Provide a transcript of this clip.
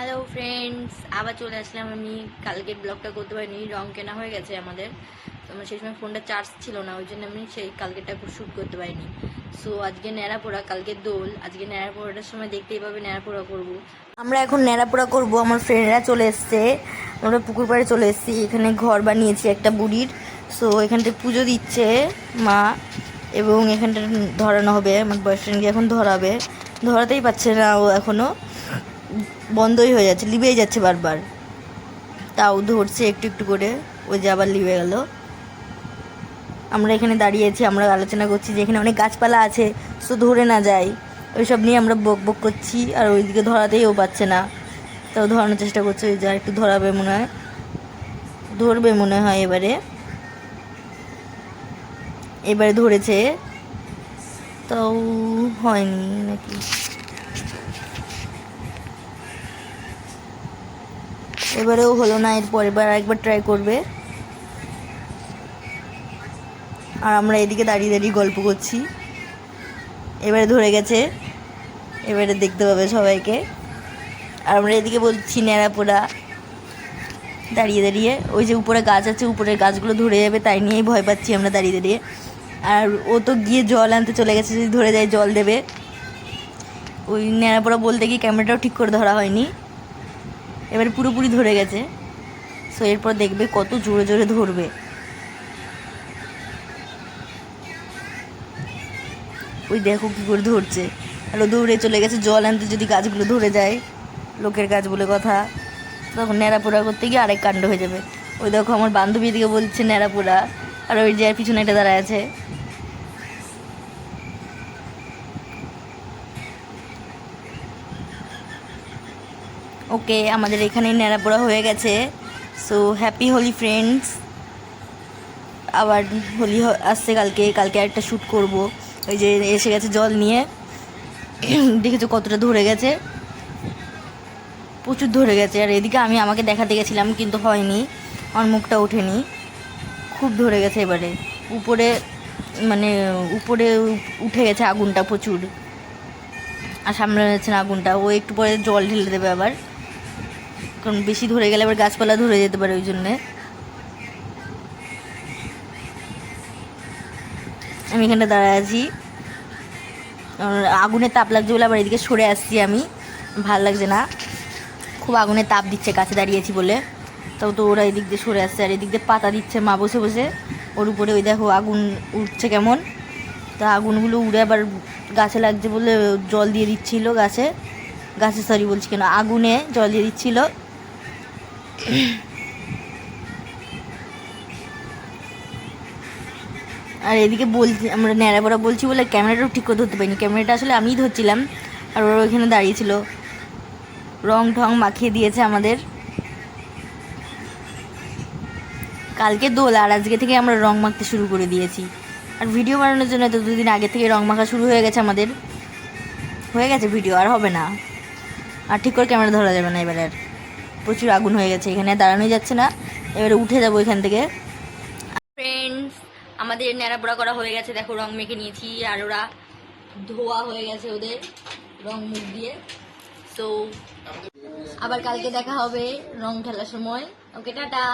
Hello friends আবার চলে আসলাম আমি। কালকে ব্লগটা করতে পারিনি, রং কেনা হয়ে গেছে আমাদের। তো আমার সেই সময় ফোনটা চার্জ ছিল না, ওই জন্য আমি সেই কালকেটা শ্যুট করতে পারিনি। সো আজকে ন্যাড়া পোড়া কালকে দোল। আজকে ন্যাড়া পোড়াটার সময় দেখতেই পাবে ন্যাড়াপোড়া করব। আমরা এখন ন্যাড়া পোড়া করব, আমার ফ্রেন্ডরা চলে এসছে। আমরা পুকুর পাড়ে চলে এসেছি। এখানে ঘর বানিয়েছি একটা বুড়ির। সো এখানটায় পুজো দিচ্ছে মা এবং এখানটা ধরানো হবে। আমার বয়ফ্রেন্ডকে এখন ধরাবে। ধরাতেই পারছে না ও এখনও বন্ধই হয়ে যাচ্ছে, লিবেই যাচ্ছে বারবার। তাও ধরছে একটু একটু করে ওই যে আবার লিবে গেল। আমরা এখানে দাঁড়িয়েছি আমরা আলোচনা করছি যে এখানে অনেক গাছপালা আছে সো ধরে না যায় ওইসব নিয়ে আমরা বক বক করছি, আর ওইদিকে ধরাতেই ও পাচ্ছে না। তাও ধরানোর চেষ্টা করছে, ওই যা একটু ধরাবে মনে হয়। ধরবে মনে হয় এবারে। এবারে ধরেছে। তাও হয়নি নাকি? এবারেও হলো না, এরপর এবার একবার ট্রাই করবে। আর আমরা এদিকে দাঁড়িয়ে দাঁড়িয়ে গল্প করছি। এবারে ধরে গেছে, এবারে দেখতে পাবে সবাইকে। আর আমরা এদিকে বলছি ন্যাড়াপোড়া। দাঁড়িয়ে দাঁড়িয়ে, ওই যে উপরে গাছ আছে, উপরের গাছগুলো ধরে যাবে, তাই নিয়েই ভয় পাচ্ছি আমরা দাঁড়িয়ে দাঁড়িয়ে। আর ও তো গিয়ে জল আনতে চলে গেছে, যদি ধরে যায় জল দেবে। ওই ন্যাড়াপোড়া বলতে গিয়ে ক্যামেরাটাও ঠিক করে ধরা হয়নি। এবারে পুরোপুরি ধরে গেছে। সো এরপর দেখবে কত জোরে জোরে ধরবে। ওই দেখো কী করে ধরছে। আর দৌড়ে চলে গেছে, জল আনতে যদি গাছগুলো ধরে যায়, লোকের গাছ বলে কথা। তখন ন্যাড়াপোড়া করতে গিয়ে আরেক কাণ্ড হয়ে যাবে। ওই দেখো আমার বান্ধবী দিকে বলছে ন্যাড়াপোড়া। আর ওই যে পিছনে একটা দাঁড়ায় আছে। ওকে, আমাদের এখানেই ন্যাড়াপোড়া হয়ে গেছে। সো হ্যাপি হোলি ফ্রেন্ডস আবার হোলি আসছে কালকে। কালকে একটা শ্যুট করব। ওই যে এসে গেছে জল নিয়ে। দেখেছ কতটা ধরে গেছে? প্রচুর ধরে গেছে। আর এদিকে আমি আমাকে দেখাতে গেছিলাম, কিন্তু হয়নি। আমার মুখটা ওঠেনি। খুব ধরে গেছে এবারে। উপরে মানে উপরে উঠে গেছে আগুনটা প্রচুর। আর সামনে না আগুনটা। ও একটু পরে জল ঢেলে দেবে আবার। কারণ বেশি ধরে গেলে আবার গাছপালা ধরে যেতে পারে ওই জন্যে। আমি এখানটা দাঁড়ায় আছি। আগুনে তাপ লাগছে বলে আবার এদিকে সরে আসছি আমি। ভালো লাগছে না। খুব আগুনে তাপ দিচ্ছে, কাছে দাঁড়িয়েছি বলে। তাও তো ওরা এদিক দিয়ে সরে আসছে, আর এদিক দিয়ে পাতা দিচ্ছে মা বসে বসে। ওর উপরে ওই দেখো আগুন উঠছে কেমন। তা আগুনগুলো উড়ে আবার গাছে লাগছে বলে জল দিয়ে দিচ্ছিল গাছে। গাছে সরি বলছি কেন? আগুনে জল দিয়ে দিচ্ছিল। আর এদিকে বলছি, আমরা ন্যাড়া ন্যাড়াপড়া বলছি বলে ক্যামেরাটাও ঠিক করে ধরতে পারিনি। ক্যামেরাটা আসলে আমিই ধরছিলাম, আর ওরা ওইখানে দাঁড়িয়েছিল রং ঠং মাখিয়ে দিয়েছে আমাদের। কালকে দোল, আর আজকে থেকে আমরা রং মাখতে শুরু করে দিয়েছি। আর ভিডিও বানানোর জন্য তো দুদিন আগে থেকে রং মাখা শুরু হয়ে গেছে আমাদের। হয়ে গেছে ভিডিও, আর হবে না। আর ঠিক করে ক্যামেরা ধরা যাবে না এবারে আর। প্রচুর আগুন হয়ে গেছে, এখানে দাঁড়ানো যাচ্ছে না। এবারে উঠে যাব এখান থেকে। ফ্রেন্ডস আমাদের ন্যাড়াপোড়া করা হয়ে গেছে, দেখো রং মেখে নিয়েছি, আর ওরা ধোয়া হয়ে গেছে ওদের রং মুখ দিয়ে। তো আবার কালকে দেখা হবে রং খেলার সময়। Okay tata!